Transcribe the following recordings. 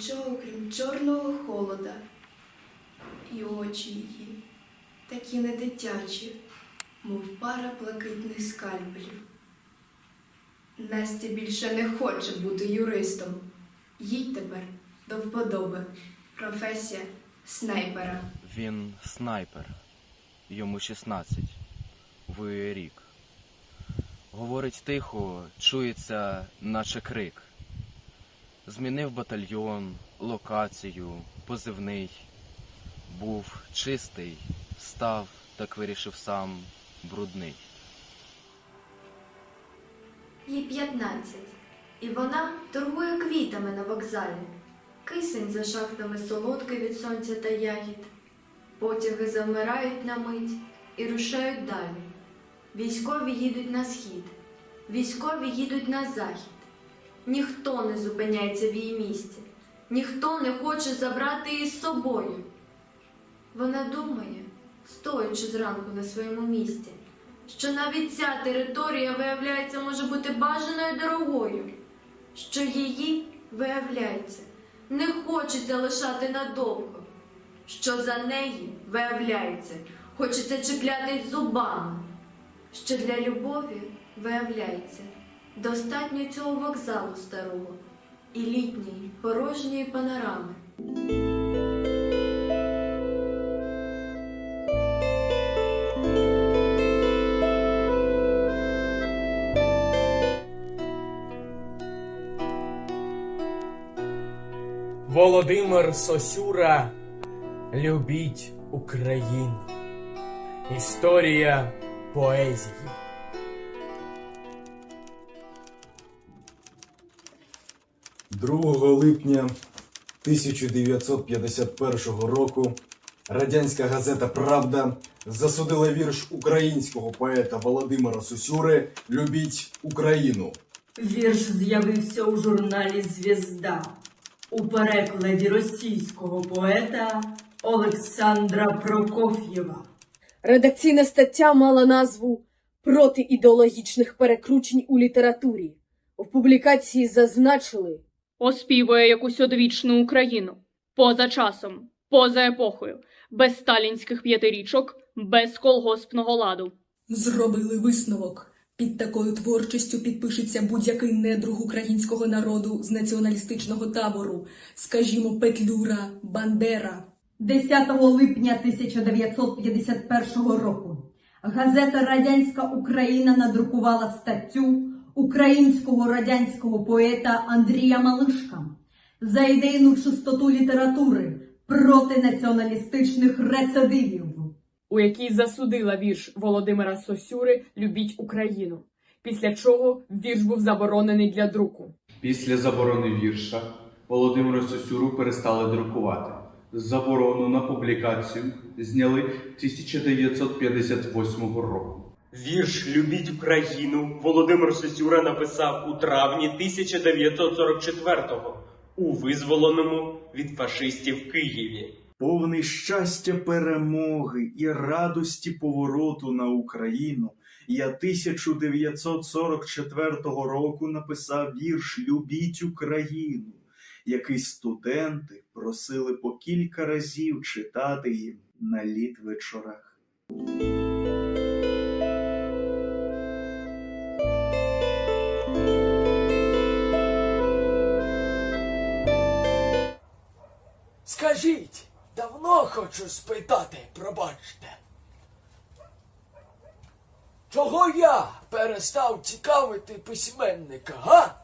Нічого, крім чорного холода. І очі її такі не дитячі, мов пара блакитних скальпелів. Настя більше не хоче бути юристом. Їй тепер до вподоби професія снайпера. Він снайпер. Йому 16. Воює рік. Говорить тихо, чується, наче крик. Змінив батальйон, локацію, позивний. Був чистий, став, так вирішив сам, брудний. Їй 15, і вона торгує квітами на вокзалі. Кисень за шахтами солодкий від сонця та ягід. Потяги завмирають на мить і рушають далі. Військові їдуть на схід, військові їдуть на захід. Ніхто не зупиняється в її місці, ніхто не хоче забрати її з собою. Вона думає, стоячи зранку на своєму місці, що навіть ця територія, виявляється, може бути бажаною дорогою, що її, виявляється, не хочуть залишати надовго, що за неї, виявляється, хочеться чіплятись зубами, що для любові, виявляється, достатньо цього вокзалу старого і літньої порожньої панорами. Володимир Сосюра Любіть Україну. Історія поезії. Другого липня 1951 року радянська газета Правда засудила вірш українського поета Володимира Сосюри Любіть Україну. Вірш з'явився у журналі Звізда у перекладі російського поета Олександра Прокоф'єва. Редакційна стаття мала назву Проти ідеологічних перекручень у літературі. В публікації зазначили, оспівує якусь одвічну Україну поза часом, поза епохою, без сталінських п'ятирічок, без колгоспного ладу. Зробили висновок. Під такою творчістю підпишеться будь-який недруг українського народу з націоналістичного табору, скажімо, Петлюра, Бандера. 10 липня 1951 року газета Радянська Україна надрукувала статтю українського радянського поета Андрія Малишка за ідейну чистоту літератури проти націоналістичних рецидивів. у якій засудила вірш Володимира Сосюри Любіть Україну. Після чого вірш був заборонений для друку. Після заборони вірша Володимира Сосюру перестали друкувати. Заборону на публікацію зняли 1958 року. Вірш Любіть Україну Володимир Сосюра написав у травні 1944-го у визволеному від фашистів Києві. повний щастя перемоги і радості повороту на Україну, я 1944 року написав вірш Любіть Україну, який студенти просили по кілька разів читати їм на літ вечорах. Хочу спитати, пробачте. Чого я перестав цікавити письменника, га?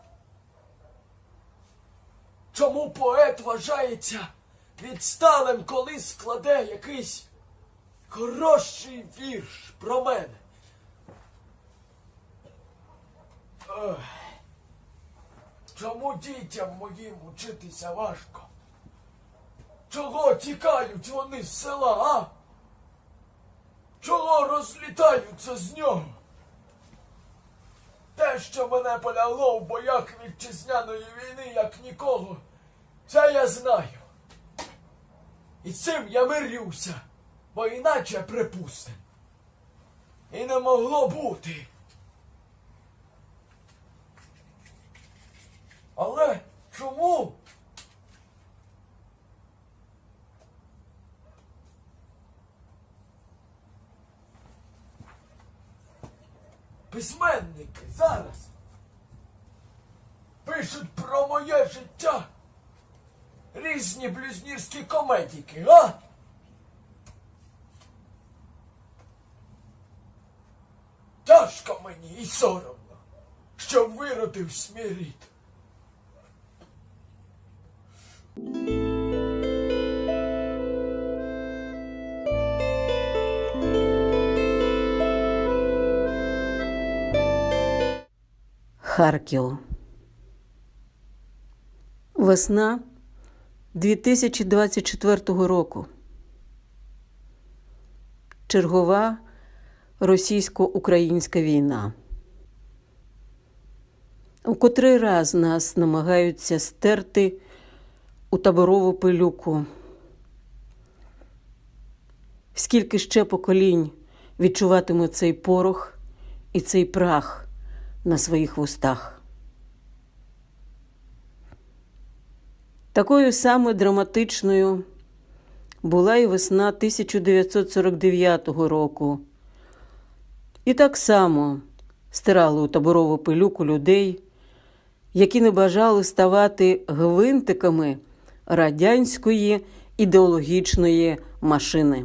Чому поет вважається відсталим, коли складе якийсь хороший вірш про мене? Чому дітям моїм учитися важко? Чого тікають вони з села, а? Чого розлітаються з нього? Те, що мене полягло в боях вітчизняної війни, як нікого, це я знаю. І цим я мирюся, бо іначе припустим. І не могло бути. Але чому письменники зараз пишуть про моє життя різні блюзнірські комедіки, а? Тяжко мені і соромно, що виродив рід. Харків. Весна 2024 року. Чергова російсько-українська війна. У котрий раз нас намагаються стерти у таборову пилюку. Скільки ще поколінь відчуватиме цей порох і цей прах на своїх вустах. Такою саме драматичною була і весна 1949 року. І так само стирали у таборову пилюку людей, які не бажали ставати гвинтиками радянської ідеологічної машини.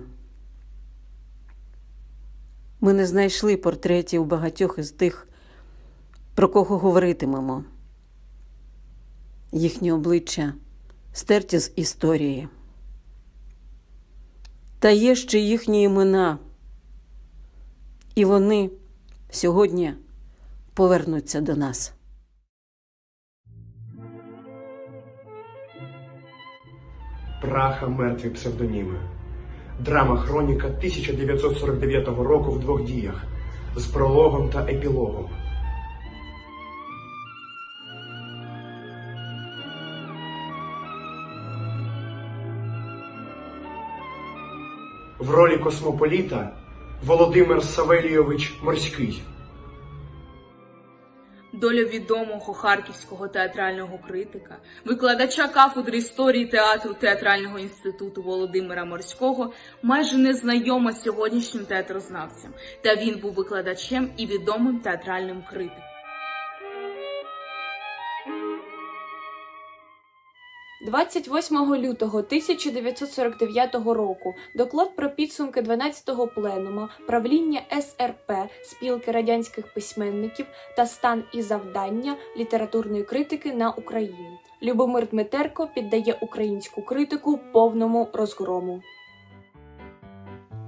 Ми не знайшли портретів багатьох із тих, про кого говоритимемо. Їхні обличчя стерті з історії. Та є ще їхні імена, і вони сьогодні повернуться до нас. Праха мертві псевдоніми. Драма Хроніка 1949 року в двох діях з прологом та епілогом. В ролі космополіта Володимир Савелійович Морський. Доля відомого харківського театрального критика, викладача кафедри історії театру Театрального інституту Володимира Морського майже не знайома з сьогоднішнім театрознавцем, та він був викладачем і відомим театральним критиком. 28 лютого 1949 року доклад про підсумки 12-го пленума правління СРП спілки радянських письменників та стан і завдання літературної критики на Україні. Любомир Дмитерко піддає українську критику повному розгрому.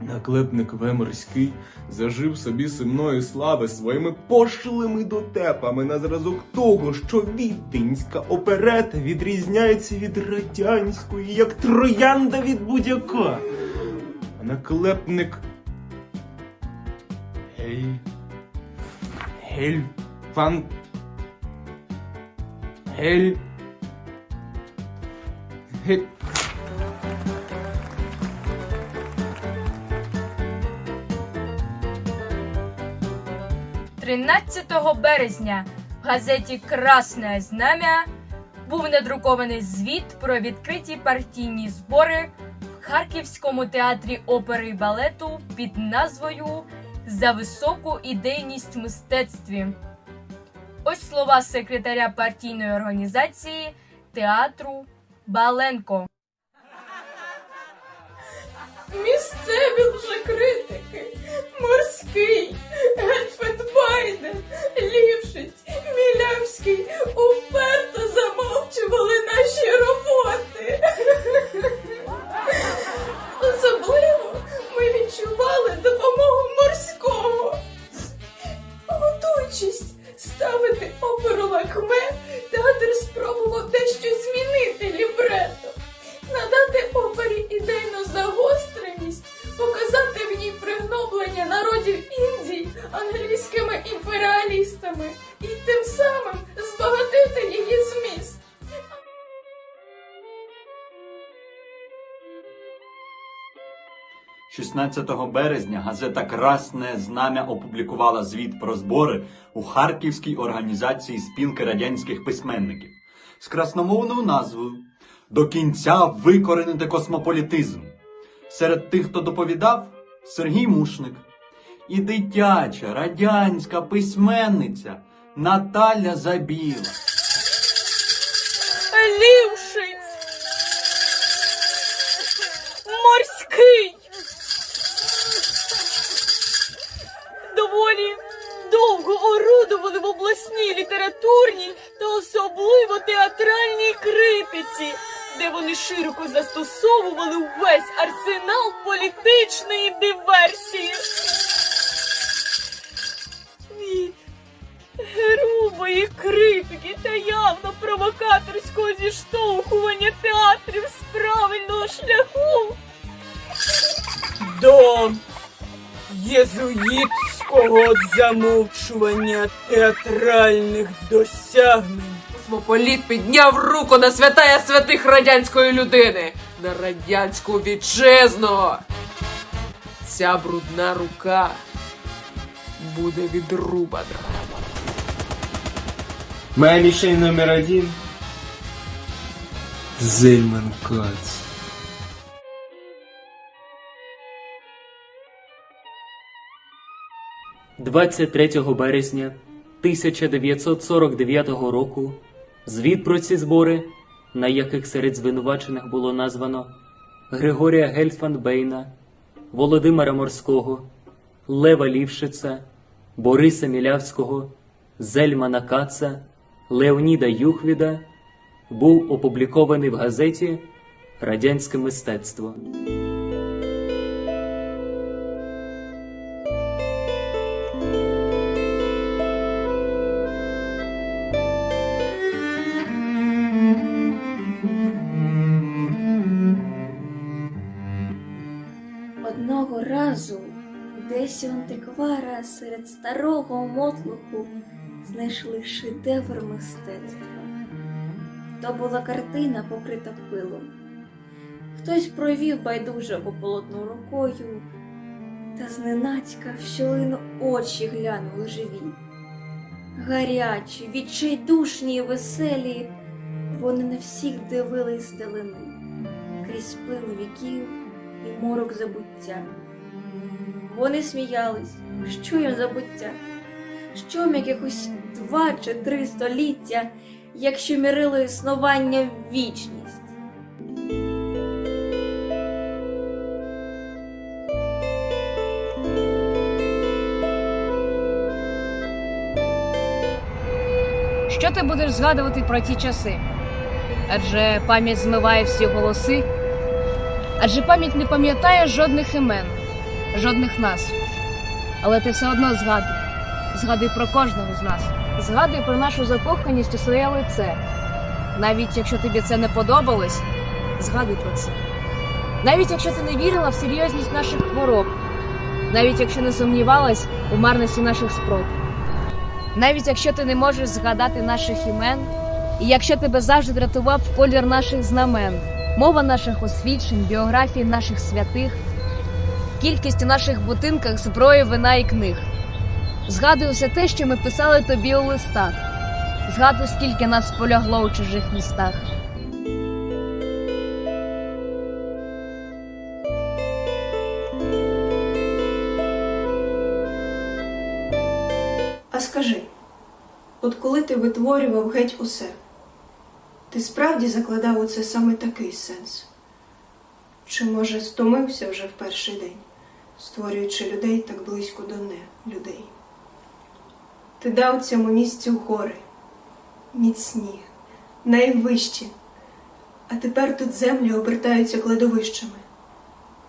Наклепник Веморський зажив собі сумної слави своїми пошлими дотепами на зразок того, що віденська оперета відрізняється від радянської, як троянда від будь-яка. А наклепник. Гель. Гель. Фан. Гель. Гель. 13 березня в газеті Красне Знам'я був надрукований звіт про відкриті партійні збори в Харківському театрі опери і балету під назвою За високу ідейність мистецтві. Ось слова секретаря партійної організації театру Баленко. Місцеві лжекритики, морський, Гельфетбайден, 16 березня газета Красне Знам'я опублікувала звіт про збори у Харківській організації спілки радянських письменників з красномовною назвою До кінця викоренити космополітизм. Серед тих, хто доповідав, Сергій Мушник, і дитяча радянська письменниця Наталя Забіла. Критиці, де вони широко застосовували весь арсенал політичної диверсії. Від грубої критики та явно провокаторського зіштовхування театрів з правильного шляху. До єзуїтського замовчування театральних досягнень. Космополіт підняв руку на святая святих радянської людини, на радянську вітчизну. Ця брудна рука буде відрубана. Моя мишень номер один – Зельман Кац. – 23 березня 1949 року звіт про ці збори, на яких серед звинувачених було названо Григорія Гельфандбейна, Володимира Морського, Лева Лівшица, Бориса Мілявського, Зельмана Каца, Леоніда Юхвіда, був опублікований в газеті Радянське мистецтво. Одного разу десь у антиквара серед старого мотлуху знайшли шедевр мистецтва. То була картина, покрита пилом. Хтось провів байдуже по полотну рукою, та зненацька в щілину очі глянули живі. Гарячі, відчайдушні й веселі, вони на всіх дивились зделини, крізь пилу віків і морок забуття. Вони сміялись, що їм забуття, що їм якихось два чи три століття, якщо мірили існування в вічність. Що ти будеш згадувати про ті часи? Адже пам'ять змиває всі голоси, адже пам'ять не пам'ятає жодних імен, жодних назв. Але ти все одно згадуй. Згадуй про кожного з нас. Згадуй про нашу закоханість у своє лице. Навіть якщо тобі це не подобалось, згадуй про це. Навіть якщо ти не вірила в серйозність наших хвороб, навіть якщо не сумнівалась у марності наших спроб. Навіть якщо ти не можеш згадати наших імен, і якщо тебе завжди дратував колір наших знамен, мова наших освідчень, біографії наших святих, кількість у наших будинках зброї, вина і книг. Згадуй усе те, що ми писали тобі у листах. Згадуй, скільки нас полягло у чужих містах. А скажи, от коли ти витворював геть усе, ти справді закладав у це саме такий сенс? Чи, може, стомився вже в перший день, створюючи людей так близько до не людей? Ти дав цьому місцю гори, міцні, найвищі, а тепер тут землі обертаються кладовищами.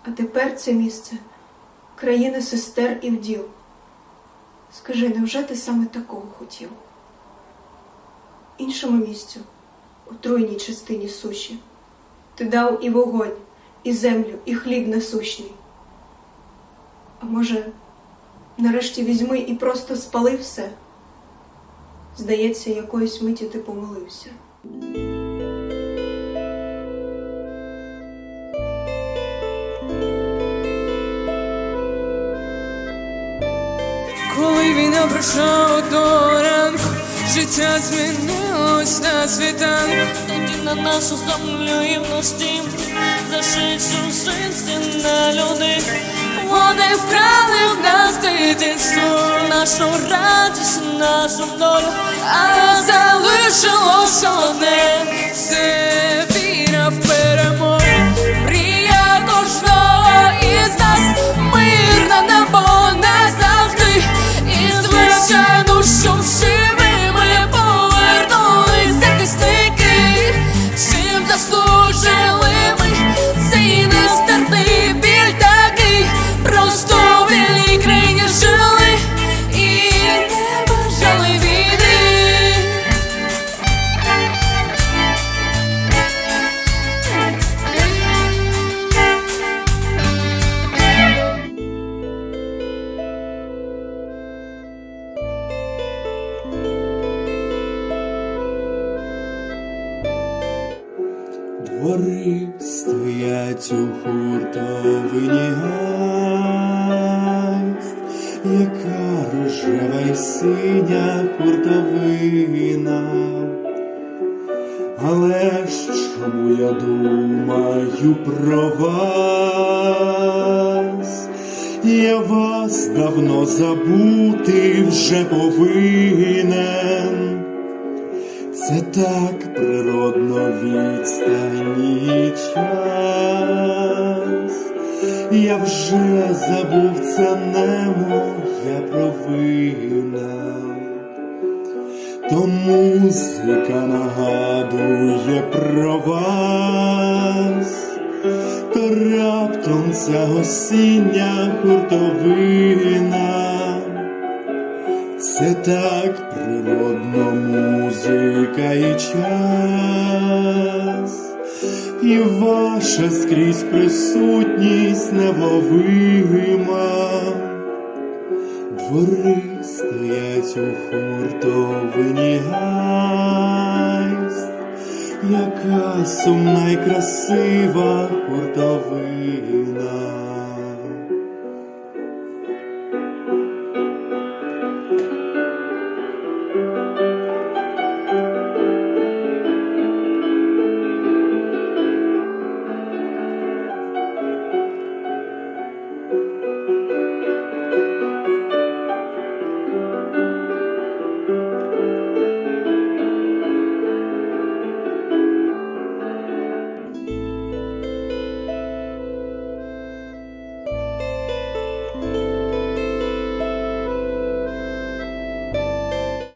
А тепер це місце країна сестер і вдів. Скажи, невже ти саме такого хотів? Іншому місцю, отруйній частині суші, ти дав і вогонь, і землю, і хліб насущний. А може, нарешті візьми і просто спали все? Здається, якоїсь миті ти помилився. Коли війна пройшла до ранку, життя змінилось на світанку. Тоді на нашу землю і в наш дім, за шістю на людей. Вони вкрали в нас дитинство, нашу радість, нашу долю, а залишилось одне, це віра в перемогу. Мрія кожного із нас, мирне небо не завжди, і звичайно, хуртовина. Але ж чому я думаю про вас? Я вас давно забути вже повинен. Це так природно відстані час. Я вже забув це не моя провина. То музика нагадує про вас, то раптом ця осіння хуртовина. Це так природно музика і час, і ваша скрізь присутність невловима. Хуртовині гайст, яка сумна й красива хуртовина.